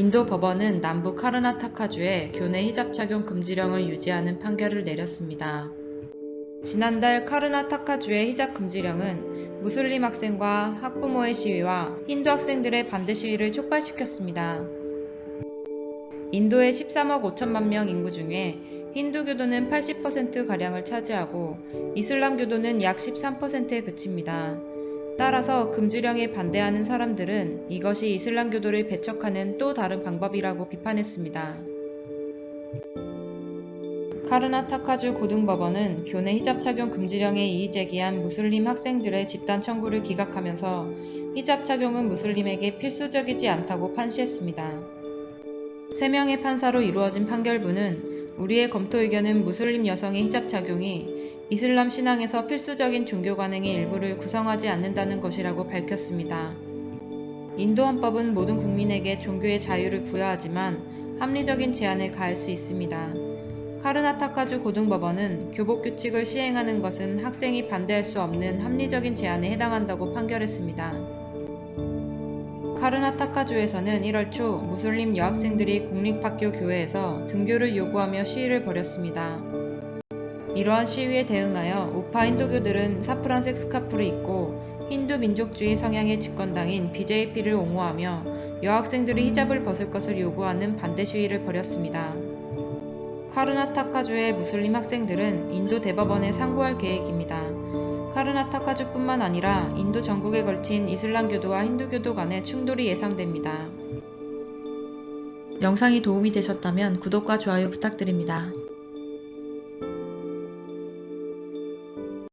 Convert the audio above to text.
인도 법원은 남부 카르나타카주에 교내 히잡 착용 금지령을 유지하는 판결을 내렸습니다. 지난달 카르나타카주의 히잡 금지령은 무슬림 학생과 학부모의 시위와 힌두 학생들의 반대 시위를 촉발시켰습니다. 인도의 13억 5천만 명 인구 중에 힌두교도는 80%가량을 차지하고 이슬람교도는 약 13%에 그칩니다. 따라서 금지령에 반대하는 사람들은 이것이 이슬람교도를 배척하는 또 다른 방법이라고 비판했습니다. 카르나 타카주 고등법원은 교내 히잡 착용 금지령에 이의 제기한 무슬림 학생들의 집단 청구를 기각하면서 히잡 착용은 무슬림에게 필수적이지 않다고 판시했습니다. 3명의 판사로 이루어진 판결문은 우리의 검토 의견은 무슬림 여성의 히잡 착용이 이슬람 신앙에서 필수적인 종교 관행의 일부를 구성하지 않는다는 것이라고 밝혔습니다. 인도 헌법은 모든 국민에게 종교의 자유를 부여하지만 합리적인 제한을 가할 수 있습니다. 카르나타카주 고등법원은 교복 규칙을 시행하는 것은 학생이 반대할 수 없는 합리적인 제한에 해당한다고 판결했습니다. 카르나타카주에서는 1월 초 무슬림 여학생들이 공립학교 교회에서 등교를 요구하며 시위를 벌였습니다. 이러한 시위에 대응하여 우파 힌두교들은 사프란색 스카프를 입고 힌두 민족주의 성향의 집권당인 BJP를 옹호하며 여학생들이 히잡을 벗을 것을 요구하는 반대 시위를 벌였습니다. 카르나타카주의 무슬림 학생들은 인도 대법원에 상고할 계획입니다. 카르나타카주뿐만 아니라 인도 전국에 걸친 이슬람교도와 힌두교도 간의 충돌이 예상됩니다. 영상이 도움이 되셨다면 구독과 좋아요 부탁드립니다.